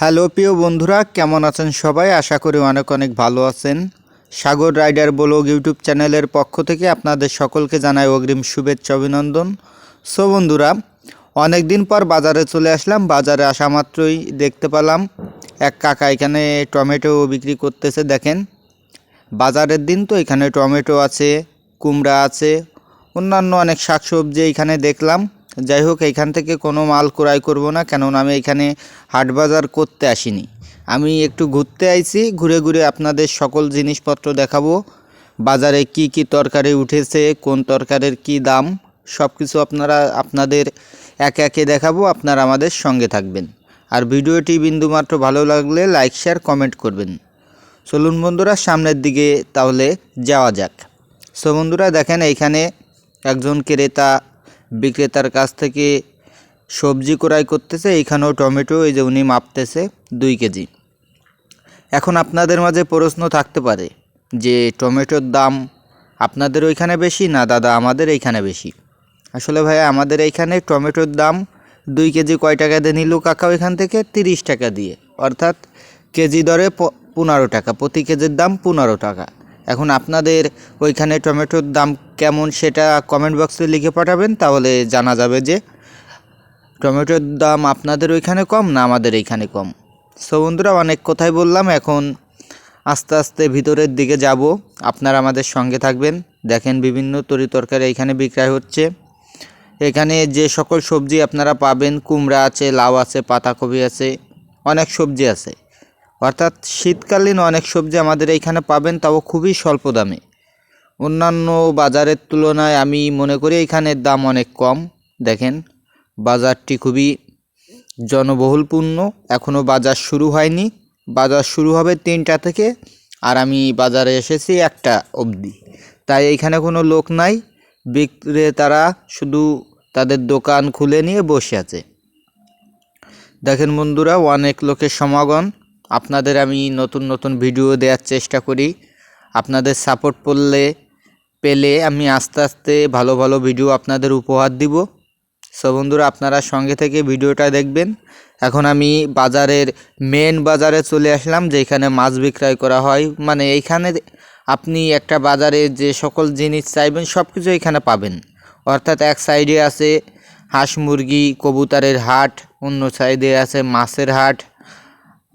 Hello প্রিয় বন্ধুরা, কেমন আছেন সবাই? আশা করি অনেক অনেক ভালো আছেন। সাগর রাইডার ব্লগ ইউটিউব চ্যানেলের পক্ষ থেকে আপনাদের সকলকে জানাই অগ্রিম শুভেচ্ছা, অভিনন্দন। সো বন্ধুরা অনেক দিন পর বাজারে চলে আসলাম। বাজারে আসা মাত্রই দেখতে পেলাম, এক কাকা এখানে টমেটো বিক্রি করতেছে, দেখেন। বাজারের দিন তো এখানে টমেটো আছে, কুমড়া আছে, অন্যান্য অনেক শাকসবজি এখানে দেখলাম। যাই হোক এখান থেকে কোনো মাল ক্রয় করব না, কেননা আমি এখানে হাট বাজার করতে আসিনি। আমি একটু ঘুরতে আইছি, ঘুরে ঘুরে আপনাদের সকল জিনিসপত্র দেখাবো। বাজারে কি কি তরকারি উঠেছে, কোন তরকারির কি দাম সব কিছু আপনারা, আপনাদের একে একে দেখাবো, আপনারা আমাদের সঙ্গে থাকবেন। আর ভিডিওটি বিন্দুমাত্র ভালো লাগলে লাইক, শেয়ার, কমেন্ট করবেন। চলুন বন্ধুরা, সামনের দিকে তাহলে যাওয়া যাক। সো বন্ধুরা, দেখেন এইখানে একজন ক্রেতা বিক্রেতার কাছ থেকে সবজি ক্রয় করতেছে এইখানেও টমেটো, এই যে উনি মাপতেছে দুই কেজি। এখন আপনাদের মাঝে প্রশ্ন থাকতে পারে যে টমেটোর দাম আপনাদের ওইখানে বেশি না দাদা আমাদের এইখানে বেশি? আসলে ভাই আমাদের এইখানে টমেটোর দাম দুই কেজি কয় টাকা দিয়ে নিল কাকা ওইখান থেকে? তিরিশ টাকা দিয়ে। অর্থাৎ কেজি দরে পনেরো টাকা, প্রতি কেজির দাম পনেরো টাকা। এখন আপনাদের ওইখানে টমেটোর দাম কেমন সেটা কমেন্ট বক্সে লিখে পাঠাবেন, তাহলে জানা যাবে যে টমেটোর দাম আপনাদের ওইখানে কম না আমাদের এইখানে কম। সো বন্ধুরা, অনেক কথাই বললাম, এখন আস্তে আস্তে ভিতরের দিকে যাব। আপনারা আমাদের সঙ্গে থাকবেন। দেখেন বিভিন্ন তরি তরকারি এখানে বিক্রয় হচ্ছে। এখানে যে সকল সবজি আপনারা পাবেন, কুমড়া আছে, লাউ আছে, পাতাকপি আছে, অনেক সবজি আছে। অর্থাৎ শীতকালীন অনেক সবজি আমাদের এইখানে পাবেন, তাও খুবই স্বল্প দামে। অন্যান্য বাজারের তুলনায় আমি মনে করি এখানের দাম অনেক কম। দেখেন, বাজারটি খুবই জনবহুলপূর্ণ। এখনও বাজার শুরু হয়নি। বাজার শুরু হবে তিনটা থেকে, আর আমি বাজারে এসেছি একটা অবধি। তাই এইখানে কোনো লোক নাই। বিক্রেতারা শুধু তাদের দোকান খুলে নিয়ে বসে আছে। দেখেন বন্ধুরা, অনেক লোকের সমাগম। আপনাদের আমি নতুন নতুন ভিডিও দেওয়ার চেষ্টা করি। আপনাদের সাপোর্ট করলে, পেলে আমি আস্তে আস্তে ভালো ভালো ভিডিও আপনাদের উপহার দিব। সো বন্ধুরা, আপনারা সঙ্গে থেকে ভিডিওটা দেখবেন। এখন আমি বাজারের মেন বাজারে চলে আসলাম, যেখানে মাছ বিক্রয় করা হয়। মানে এইখানে আপনি একটা বাজারে যে সকল জিনিস চাইবেন সব কিছু এখানে পাবেন। অর্থাৎ এক সাইডে আছে হাঁস মুরগি, কবুতরের হাট, অন্য সাইডে আছে মাছের হাট।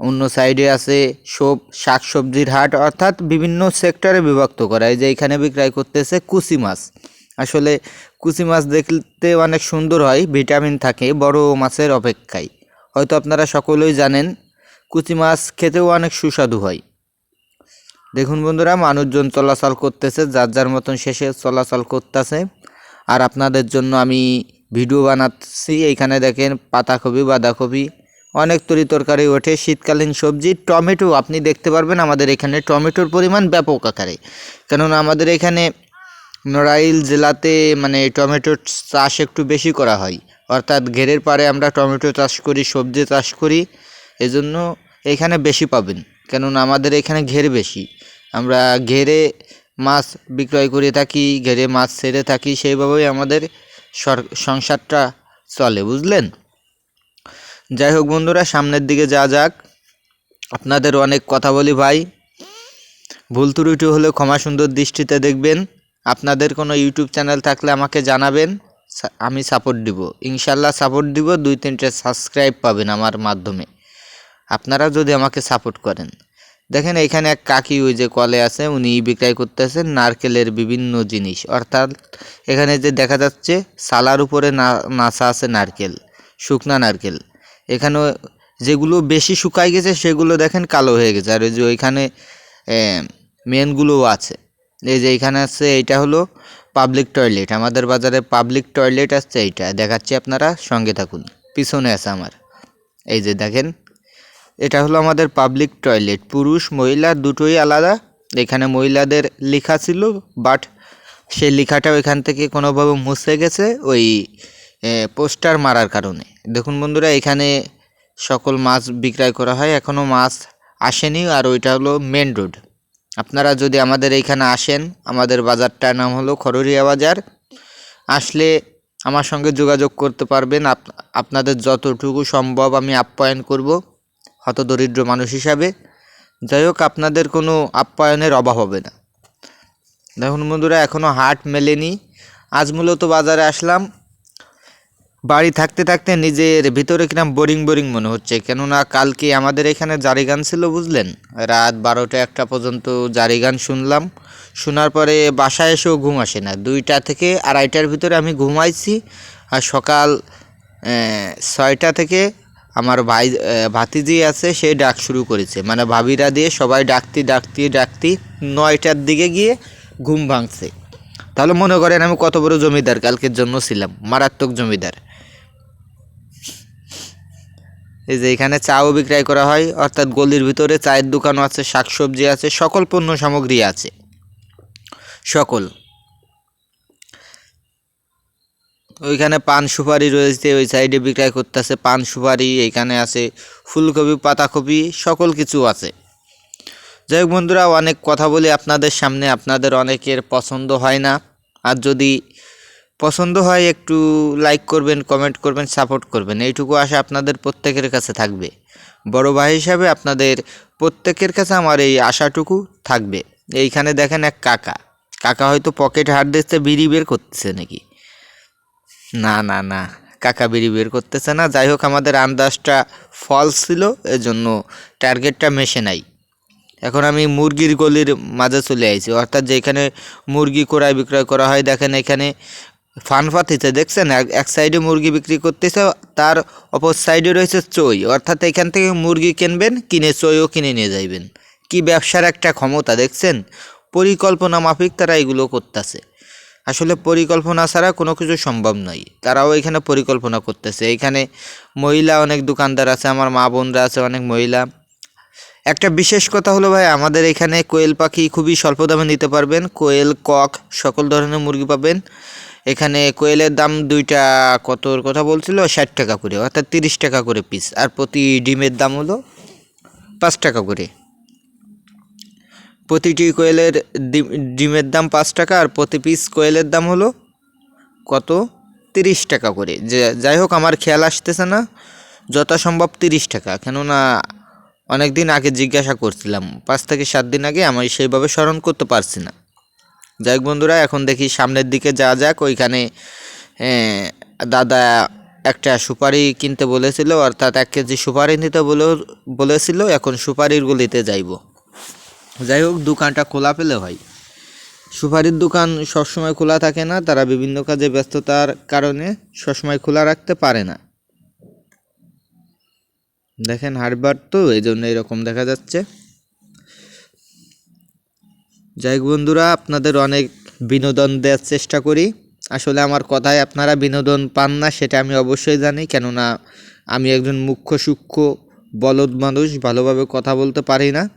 অন্য সাইডে আছে সব শাকসবজির হাট, অর্থাৎ বিভিন্ন সেক্টরে বিভক্ত করা। এই যে এখানে বিক্রয় করতেছে কুচি মাছ। আসলে কুচি মাছ দেখতে অনেক সুন্দর হয়, ভিটামিন থাকে, বড় মাছের অপেক্ষায়। হয়তো আপনারা সকলেই জানেন, কুচি মাছ খেতেও অনেক সুস্বাদু হয়। দেখুন বন্ধুরা, মানুষজন চলাচল করতেছে, যার যার মতন শেষে চলাচল করতেছে। আর আপনাদের জন্য আমি ভিডিও বানাচ্ছি, এইখানে দেখেন পাতাকপি, বাঁধাকপি অনেক তরি তরকারি ওঠে, শীতকালীন সবজি, টমেটো, আপনি দেখতে পারবেন আমাদের এখানে টমেটোর পরিমাণ ব্যাপক আকারে। কেননা আমাদের এখানে নড়াইল জেলাতে মানে টমেটোর চাষ একটু বেশি করা হয়। অর্থাৎ ঘেরের পাড়ে আমরা টমেটো চাষ করি, সবজি চাষ করি, এজন্য এখানে বেশি পাবেন। কেননা আমাদের এখানে ঘের বেশি। আমরা ঘেরে মাছ বিক্রয় করে থাকি, ঘেরে মাছ ছেড়ে থাকি, সেইভাবেই আমাদের সংসারটা চলে, বুঝলেন? যাই হোক বন্ধুরা, সামনের দিকে যা যাক। আপনাদের অনেক কথা বলি ভাই। ভুল ত্রুটি হলে ক্ষমা সুন্দর দৃষ্টিতে দেখবেন। আপনাদের কোনো ইউটিউব চ্যানেল থাকলে আমাকে জানাবেন। আমি সাপোর্ট দিব। ইনশাল্লাহ সাপোর্ট দিব, দুই তিনটে সাবস্ক্রাইব পাবেন আমার মাধ্যমে। আপনারা যদি আমাকে সাপোর্ট করেন। দেখেন এখানে এক কাকি ওই যে কলে আছে, উনি বিক্রয় করতেছেন নারকেলের বিভিন্ন জিনিস। অর্থাৎ এখানে যে দেখা যাচ্ছে, সালার উপরে না নাচা আছে নারকেল, শুকনা নারকেল। এখানে যেগুলো বেশি শুকাই গেছে, সেগুলো দেখেন কালো হয়ে গেছে। আর ওই যে ওইখানে মেনগুলোও আছে। এই যে এখানে আছে, এইটা হলো পাবলিক টয়লেট আমাদের বাজারে পাবলিক টয়লেট আসছে এইটা। দেখাচ্ছি আপনারা, সঙ্গে থাকুন। পিছনে আছে আমার। এই যে দেখেন, এটা হলো আমাদের পাবলিক টয়লেট পুরুষ, মহিলা, দুটোই আলাদা। এখানে মহিলাদের লেখা ছিল বাট সেই লেখাটাও এখান থেকে কোনোভাবে মুছে গেছে। ওই পোস্টার মারার কারণে। দেখুন বন্ধুরা, এখানে সকল মাছ বিক্রয় করা হয়। এখনও মাছ আসেনি আর ওইটা হলো মেন রোড। আপনারা যদি আমাদের এইখানে আসেন, আমাদের বাজারটার নাম হলো খররিয়া বাজার। আসলে আমার সঙ্গে যোগাযোগ করতে পারবেন। আপ- আপনাদের যতটুকু সম্ভব আমি আপ্যায়ন করব, হতদরিদ্র মানুষ হিসাবে। যাই হোক, আপনাদের কোনো আপ্যায়নের অভাব হবে না। দেখুন বন্ধুরা এখনও হাট মেলেনি। আজ মূলত বাজারে আসলাম। বাড়ি থাকতে থাকতে নিজের ভিতরে কিরম বোরিং বোরিং মনে হচ্ছে। কেননা কালকে আমাদের এখানে জারি গান ছিল, বুঝলেন? রাত বারোটা একটা পর্যন্ত জারি গান শুনলাম। শোনার পরে বাসায় এসেও ঘুম আসে না। দুইটা থেকে আড়াইটার ভিতরে আমি ঘুমাইছি আর সকাল ছয়টা থেকে আমার ভাই ভাতিজি আছে, সে ডাক শুরু করেছে। মানে ভাবিরা দিয়ে সবাই ডাকতি ডাকতি ডাকতি নয়টার দিকে গিয়ে ঘুম ভাঙছে। তাহলে মনে করেন আমি কত বড় জমিদার কালকের জন্য ছিলাম, মারাত্মক জমিদার। এই যে এখানে চাও বিক্রয় করা হয়, অর্থাৎ গলির ভিতরে চায়ের দোকানও আছে, শাকসবজি আছে, সকল পণ্য সামগ্রী আছে। সকল। ওইখানে পান সুপারি রয়েছে, ওই সাইডে বিক্রয় করতেছে, পান সুপারি, এখানে আছে ফুলকপি, পাতাকপি, সকল কিছু আছে। যাই হোক বন্ধুরা, অনেক কথা বলি আপনাদের সামনে, আপনাদের অনেকের পছন্দ হয় না। আর যদি পছন্দ হয়, একটু লাইক করবেন কমেন্ট করবেন সাপোর্ট করবেন। এইটুকু আশা আপনাদের প্রত্যেকের কাছে থাকবে। বড় ভাই হিসাবে আপনাদের প্রত্যেকের কাছে আমার এই আশাটুকু থাকবে। এইখানে দেখেন এক কাকা। কাকা হয়তো পকেট হাত দিচ্ছে, বিড়ি বের করতেছে নাকি? না না না, কাকা বিড়ি বের করতেছে না। যাই হোক, আমাদের আন্দাজটা ফলস ছিল, এজন্য টার্গেটটা মেশে নাই। এখন আমি মুরগির গলির মাঝে চলে আইছি। অর্থাৎ যেখানে মুরগি ক্রয় বিক্রয় করা হয়, দেখেন এখানে ফান পাতিতে দেখছেন? এক সাইডে মুরগি বিক্রি করতেছে, তার অপর সাইডে রয়েছে চই। অর্থাৎ এখান থেকে মুরগি কিনবেন, কিনে চইও কিনে নিয়ে যাইবেন। কি ব্যবসার একটা ক্ষমতা, দেখছেন? পরিকল্পনা মাফিক তারা এগুলো করতেছে। আসলে পরিকল্পনা ছাড়া কোনো কিছু সম্ভব নয় তারাও এখানে পরিকল্পনা করতেছে। এখানে মহিলা অনেক দোকানদার আছে, আমার মা বোনরা আছে, অনেক মহিলা। একটা বিশেষ কথা হলো ভাই, আমাদের এখানে কোয়েল পাখি খুবই স্বল্প দামে নিতে পারবেন। কোয়েল, কক, সকল ধরনের মুরগি পাবেন। এখানে কোয়েলের দাম দুইটা কতর কথা বলছিল? ষাট টাকা করে, অর্থাৎ তিরিশ টাকা করে পিস আর প্রতি ডিমের দাম হলো পাঁচ টাকা করে। প্রতিটি কোয়েলের ডিম- ডিমের দাম পাঁচ টাকা আর প্রতি পিস কোয়েলের দাম হলো কত? তিরিশ টাকা করে। যে, যাই হোক, আমার খেয়াল আসতেছে না। যথাসম্ভব তিরিশ টাকা। কেননা অনেক দিন আগে জিজ্ঞাসা করছিলাম। পাঁচ থেকে সাত দিন আগে আমি সেইভাবে স্মরণ করতে পারছি না। যাই বন্ধুরা, এখন দেখি সামনের দিকে যা যাক। ওইখানে দাদা একটা সুপারি কিনতে বলেছিল, অর্থাৎ এক কেজি সুপারি নিতে বলে, বলেছিল, এখন সুপারির গলিতে যাইব। যাই হোক, দোকানটা খোলা পেলে হয় সুপারির দোকান সবসময় খোলা থাকে না, তারা বিভিন্ন কাজে ব্যস্ততার কারণে সবসময় খোলা রাখতে পারে না। দেখেন হারবার তো এই জন্য এরকম দেখা যাচ্ছে। যাই বন্ধুরা, আপনাদের অনেক বিনোদন দেওয়ার চেষ্টা করি। আসলে আমার কথায় আপনারা বিনোদন পান না, সেটা আমি অবশ্যই জানি। কেননা, আমি একজন মুখ্য সূক্ষ্ম, বলদ মানুষ, ভালোভাবে কথা বলতে পারি না।